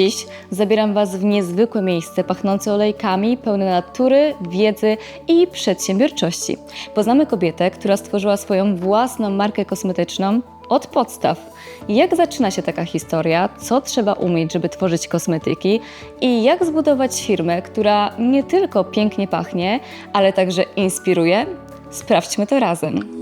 Dziś zabieram Was w niezwykłe miejsce pachnące olejkami, pełne natury, wiedzy i przedsiębiorczości. Poznamy kobietę, która stworzyła swoją własną markę kosmetyczną od podstaw. Jak zaczyna się taka historia, co trzeba umieć, żeby tworzyć kosmetyki i jak zbudować firmę, która nie tylko pięknie pachnie, ale także inspiruje? Sprawdźmy to razem.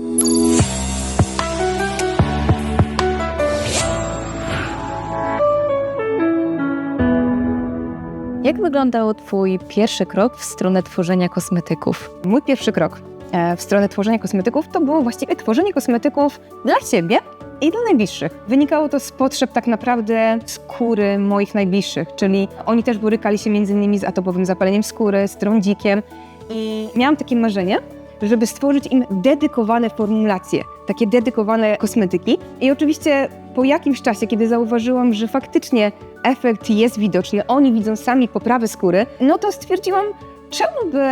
Jak wyglądał Twój pierwszy krok w stronę tworzenia kosmetyków? Mój pierwszy krok e, w stronę tworzenia kosmetyków to było właściwie tworzenie kosmetyków dla siebie i dla najbliższych. Wynikało to z potrzeb tak naprawdę skóry moich najbliższych, czyli oni też borykali się między innymi z atopowym zapaleniem skóry, z trądzikiem i miałam takie marzenie, żeby stworzyć im dedykowane formulacje, takie dedykowane kosmetyki. I oczywiście po jakimś czasie, kiedy zauważyłam, że faktycznie efekt jest widoczny, oni widzą sami poprawę skóry, no to stwierdziłam, czemu by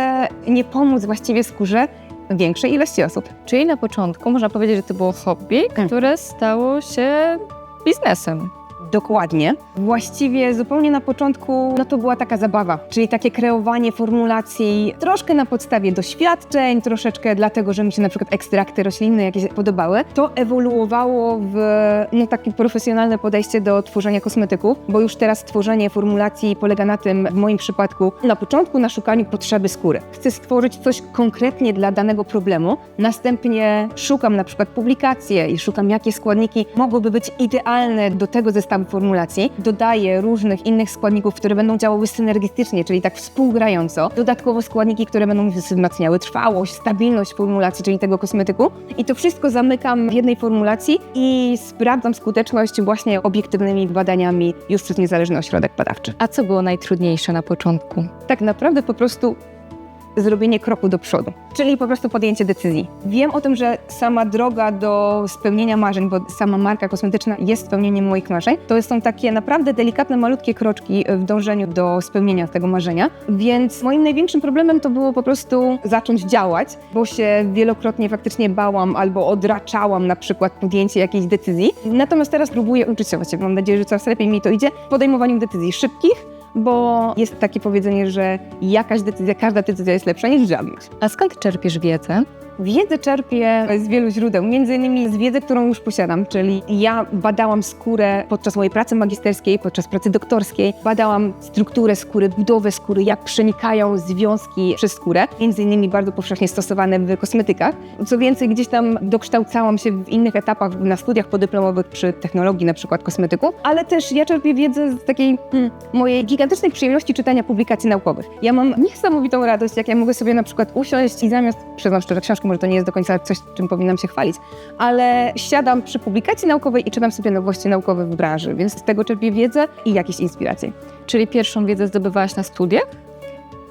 nie pomóc właściwie skórze większej ilości osób. Czyli na początku można powiedzieć, że to było hobby, które stało się biznesem. Dokładnie. Właściwie zupełnie na początku no to była taka zabawa, czyli takie kreowanie formulacji troszkę na podstawie doświadczeń, troszeczkę dlatego, że mi się na przykład ekstrakty roślinne jakieś podobały. To ewoluowało w no, takie profesjonalne podejście do tworzenia kosmetyków, bo już teraz tworzenie formulacji polega na tym, w moim przypadku, na początku na szukaniu potrzeby skóry. Chcę stworzyć coś konkretnie dla danego problemu, następnie szukam na przykład publikacje i szukam, jakie składniki mogłyby być idealne do tego zestawu formulacji. Dodaję różnych innych składników, które będą działały synergistycznie, czyli tak współgrająco. Dodatkowo składniki, które będą wzmacniały trwałość, stabilność formulacji, czyli tego kosmetyku. I to wszystko zamykam w jednej formulacji i sprawdzam skuteczność właśnie obiektywnymi badaniami już przez niezależny ośrodek badawczy. A co było najtrudniejsze na początku? Tak naprawdę po prostu zrobienie kroku do przodu, czyli po prostu podjęcie decyzji. Wiem o tym, że sama droga do spełnienia marzeń, bo sama marka kosmetyczna jest spełnieniem moich marzeń, to są takie naprawdę delikatne, malutkie kroczki w dążeniu do spełnienia tego marzenia. Więc moim największym problemem to było po prostu zacząć działać, bo się wielokrotnie faktycznie bałam albo odraczałam na przykład podjęcie jakiejś decyzji. Natomiast teraz próbuję uczyć się, mam nadzieję, że coraz lepiej mi to idzie, podejmowaniu decyzji szybkich, bo jest takie powiedzenie, że jakaś decyzja, każda decyzja jest lepsza niż żadna. A skąd czerpiesz wiedzę? Wiedzę czerpię z wielu źródeł, między innymi z wiedzy, którą już posiadam, czyli ja badałam skórę podczas mojej pracy magisterskiej, podczas pracy doktorskiej, badałam strukturę skóry, budowę skóry, jak przenikają związki przez skórę, między innymi bardzo powszechnie stosowane w kosmetykach. Co więcej, gdzieś tam dokształcałam się w innych etapach na studiach podyplomowych przy technologii na przykład kosmetyków, ale też ja czerpię wiedzę z takiej hmm, mojej gigantycznej przyjemności czytania publikacji naukowych. Ja mam niesamowitą radość, jak ja mogę sobie na przykład usiąść i zamiast, przyznam szczerze, książkę może to nie jest do końca coś, czym powinnam się chwalić, ale siadam przy publikacji naukowej i czytam sobie nowości naukowe w branży, więc z tego czerpię wiedzę i jakieś inspiracje. Czyli pierwszą wiedzę zdobywałaś na studiach?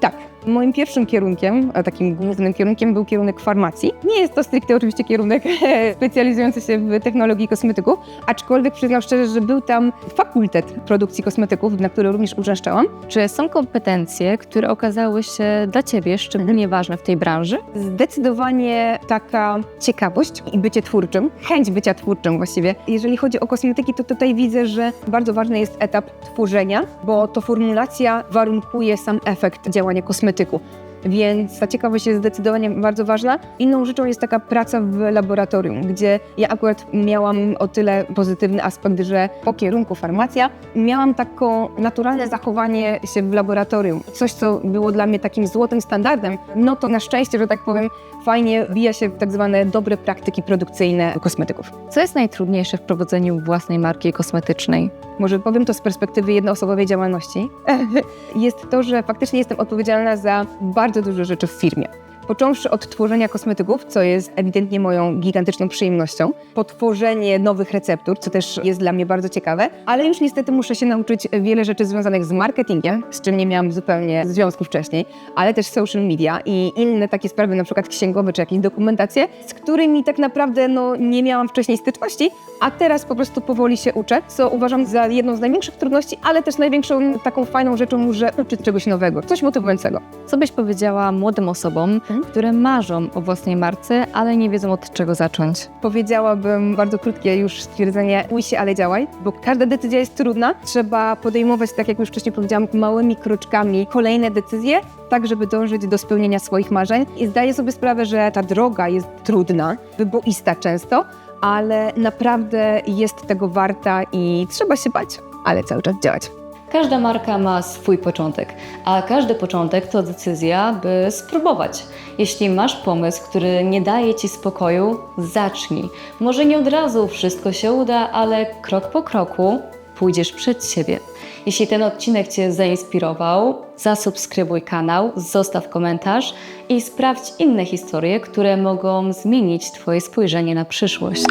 Tak. Moim pierwszym kierunkiem, takim głównym kierunkiem był kierunek farmacji. Nie jest to stricte oczywiście kierunek specjalizujący się w technologii kosmetyków, aczkolwiek przyznam szczerze, że był tam fakultet produkcji kosmetyków, na który również uczęszczałam. Czy są kompetencje, które okazały się dla Ciebie szczególnie ważne w tej branży? Zdecydowanie taka ciekawość i bycie twórczym, chęć bycia twórczym właściwie. Jeżeli chodzi o kosmetyki, to tutaj widzę, że bardzo ważny jest etap tworzenia, bo to formulacja warunkuje sam efekt działania kosmetyku. Więc ta ciekawość jest zdecydowanie bardzo ważna. Inną rzeczą jest taka praca w laboratorium, gdzie ja akurat miałam o tyle pozytywny aspekt, że po kierunku farmacja miałam taką naturalne zachowanie się w laboratorium. Coś, co było dla mnie takim złotym standardem, no to na szczęście, że tak powiem, fajnie wbija się w tak zwane dobre praktyki produkcyjne kosmetyków. Co jest najtrudniejsze w prowadzeniu własnej marki kosmetycznej? Może powiem to z perspektywy jednoosobowej działalności, jest to, że faktycznie jestem odpowiedzialna za bardzo dużo rzeczy w firmie. Począwszy od tworzenia kosmetyków, co jest ewidentnie moją gigantyczną przyjemnością, po tworzenie nowych receptur, co też jest dla mnie bardzo ciekawe, ale już niestety muszę się nauczyć wiele rzeczy związanych z marketingiem, z czym nie miałam zupełnie związku wcześniej, ale też social media i inne takie sprawy, na przykład księgowe czy jakieś dokumentacje, z którymi tak naprawdę no, nie miałam wcześniej styczności, a teraz po prostu powoli się uczę, co uważam za jedną z największych trudności, ale też największą taką fajną rzeczą, że uczyć czegoś nowego, coś motywującego. Co byś powiedziała młodym osobom, które marzą o własnej marce, ale nie wiedzą od czego zacząć. Powiedziałabym bardzo krótkie już stwierdzenie, bój się, ale działaj, bo każda decyzja jest trudna. Trzeba podejmować, tak jak już wcześniej powiedziałam, małymi kroczkami kolejne decyzje, tak żeby dążyć do spełnienia swoich marzeń. I zdaję sobie sprawę, że ta droga jest trudna, wyboista często, ale naprawdę jest tego warta i trzeba się bać, ale cały czas działać. Każda marka ma swój początek, a każdy początek to decyzja, by spróbować. Jeśli masz pomysł, który nie daje ci spokoju, zacznij. Może nie od razu wszystko się uda, ale krok po kroku pójdziesz przed siebie. Jeśli ten odcinek Cię zainspirował, zasubskrybuj kanał, zostaw komentarz i sprawdź inne historie, które mogą zmienić Twoje spojrzenie na przyszłość.